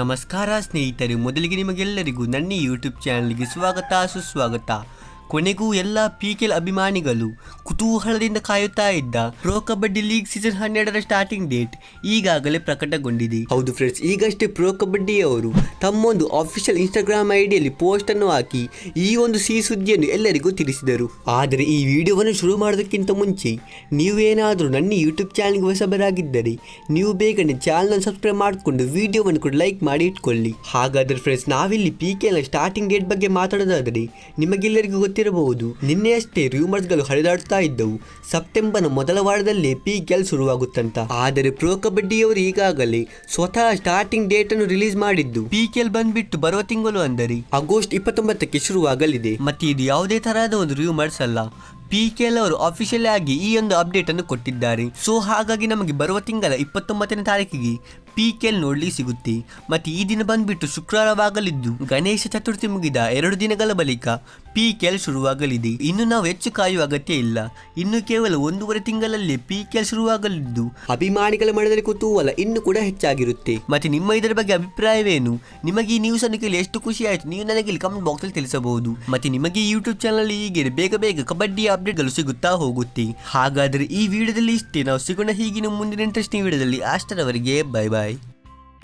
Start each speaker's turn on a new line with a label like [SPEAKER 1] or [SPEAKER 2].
[SPEAKER 1] ನಮಸ್ಕಾರ ಸ್ನೇಹಿತರೆ ಮೊದಲಿಗೆ ನಿಮಗೆಲ್ಲರಿಗೂ ನನ್ನ ಯೂಟ್ಯೂಬ್ ಚಾನಲ್ಗೆ ಸ್ವಾಗತ ಸುಸ್ವಾಗತ. ಕೊನೆಗೂ ಎಲ್ಲ ಪಿಕೆಲ್ ಅಭಿಮಾನಿಗಳು ಕುತೂಹಲದಿಂದ ಕಾಯುತ್ತಾ ಇದ್ದ ಪ್ರೋ ಕಬಡ್ಡಿ ಲೀಗ್ ಸೀಸನ್ ಹನ್ನೆರಡರ ಸ್ಟಾರ್ಟಿಂಗ್ ಡೇಟ್ ಈಗಾಗಲೇ ಪ್ರಕಟಗೊಂಡಿದೆ. ಹೌದು ಫ್ರೆಂಡ್ಸ್ ಈಗಷ್ಟೇ ಪ್ರೋ ಕಬಡ್ಡಿಯವರು ತಮ್ಮೊಂದು ಅಫಿಷಿಯಲ್ ಇನ್ಸ್ಟಾಗ್ರಾಮ್ ಐಡಿಯಲ್ಲಿ ಪೋಸ್ಟ್ ಅನ್ನು ಹಾಕಿ ಈ ಒಂದು ಸಿಹಿ ಸುದ್ದಿಯನ್ನು ಎಲ್ಲರಿಗೂ ತಿಳಿಸಿದರು. ಆದರೆ ಈ ವಿಡಿಯೋವನ್ನು ಶುರು ಮಾಡೋದಕ್ಕಿಂತ ಮುಂಚೆ ನೀವೇನಾದರೂ ನನ್ನ ಯೂಟ್ಯೂಬ್ ಚಾನಲ್ಗೆ ಹೊಸಬರಾಗಿದ್ದರೆ ನೀವು ಬೇಗನೆ ಚಾನಲ್ ಸಬ್ಸ್ಕ್ರೈಬ್ ಮಾಡಿಕೊಂಡು ವಿಡಿಯೋವನ್ನು ಕೂಡ ಲೈಕ್ ಮಾಡಿ ಇಟ್ಕೊಳ್ಳಿ. ಹಾಗಾದರೆ ಫ್ರೆಂಡ್ಸ್ ನಾವಿಲ್ಲಿ ಪಿ ಕೆ ಸ್ಟಾರ್ಟಿಂಗ್ ಡೇಟ್ ಬಗ್ಗೆ ಮಾತಾಡೋದಾದರೆ ನಿಮಗೆಲ್ಲರಿಗೂ ಗೊತ್ತಿರಬಹುದು ನಿನ್ನೆಯಷ್ಟೇ ರೂಮರ್ಸ್ಗಳು ಹರಿದಾಡ್ತಾ ಇದ್ದವು. ಸೆಪ್ಟೆಂಬರ್ ಮೊದಲ ವಾರದಲ್ಲೇ ಪಿ ಕೆಲ್ ಶುರುವಾಗುತ್ತಂತ. ಆದರೆ ಪ್ರೋ ಕಬಡ್ಡಿಯವರು ಈಗಾಗಲೇ ಸ್ವತಃ ಸ್ಟಾರ್ಟಿಂಗ್ ಡೇಟ್ ಅನ್ನು ರಿಲೀಸ್ ಮಾಡಿದ್ದು. ಪಿ ಕೆಲ್ ಬಂದ್ಬಿಟ್ಟು ಬರುವ ತಿಂಗಳು ಅಂದರೆ ಆಗಸ್ಟ್ ಇಪ್ಪತ್ತೊಂಬತ್ತಕ್ಕೆ ಶುರುವಾಗಲಿದೆ. ಮತ್ತೆ ಇದು ಯಾವುದೇ ತರಹದ ಒಂದು ರೂಮರ್ಸ್ ಅಲ್ಲ. ಪಿ ಕೆಲ್ ಅವರು ಅಫಿಷಿಯಲ್ ಆಗಿ ಈ ಒಂದು ಅಪ್ಡೇಟ್ ಅನ್ನು ಕೊಟ್ಟಿದ್ದಾರೆ. ಸೊ ಹಾಗಾಗಿ ನಮಗೆ ಬರುವ ತಿಂಗಳ ಇಪ್ಪತ್ತೊಂಬತ್ತನೇ ತಾರೀಕಿಗೆ ಪಿ ಕೆಲ್ ನೋಡ್ಲಿಕ್ಕೆ ಸಿಗುತ್ತೆ. ಮತ್ತೆ ಈ ದಿನ ಬಂದ್ಬಿಟ್ಟು ಶುಕ್ರವಾರವಾಗಲಿದ್ದು ಗಣೇಶ ಚತುರ್ಥಿ ಮುಗಿದ ಎರಡು ದಿನಗಳ ಬಳಿಕ ಪಿ ಕೆಲ್ ಶುರುವಾಗಲಿದೆ. ಇನ್ನು ನಾವು ಹೆಚ್ಚು ಕಾಯುವ ಅಗತ್ಯ ಇಲ್ಲ. ಇನ್ನು ಕೇವಲ ಒಂದೂವರೆ ತಿಂಗಳಲ್ಲಿ ಪಿ ಶುರುವಾಗಲಿದ್ದು. ಅಭಿಮಾನಿಗಳ ಮನದಲ್ಲಿ ಕುತೂಹಲ ಇನ್ನು ಕೂಡ ಹೆಚ್ಚಾಗಿರುತ್ತೆ. ಮತ್ತೆ ನಿಮ್ಮ ಇದರ ಬಗ್ಗೆ ಅಭಿಪ್ರಾಯವೇನು? ನಿಮಗೆ ಈ ನ್ಯೂಸ್ ಅನ್ನು ಕೇಳಿ ಎಷ್ಟು ಖುಷಿ ಆಯಿತು? ನೀವು ನನಗೆ ಇಲ್ಲಿ ಕಮೆಂಟ್ ಬಾಕ್ಸ್ ಅಲ್ಲಿ ತಿಳಿಸಬಹುದು. ಮತ್ತೆ ನಿಮಗೆ ಯೂಟ್ಯೂಬ್ ಚಾನಲ್ ಹೀಗೆ ಬೇಗ ಬೇಗ ಕಬಡ್ಡಿ ಅಪ್ಡೇಟ್ಗಳು ಸಿಗುತ್ತಾ ಹೋಗುತ್ತೆ. ಹಾಗಾದ್ರೆ ಈ ವಿಡಿಯೋದಲ್ಲಿ ಇಷ್ಟೇ. ನಾವು ಸಿಗೋಣ ಹೀಗಿನ ಮುಂದಿನ ಇಂಟ್ರೆಸ್ಟಿಂಗ್ ವಿಡಿಯೋದಲ್ಲಿ. ಅಷ್ಟರವರೆಗೆ ಬೈ ಬಾಯ್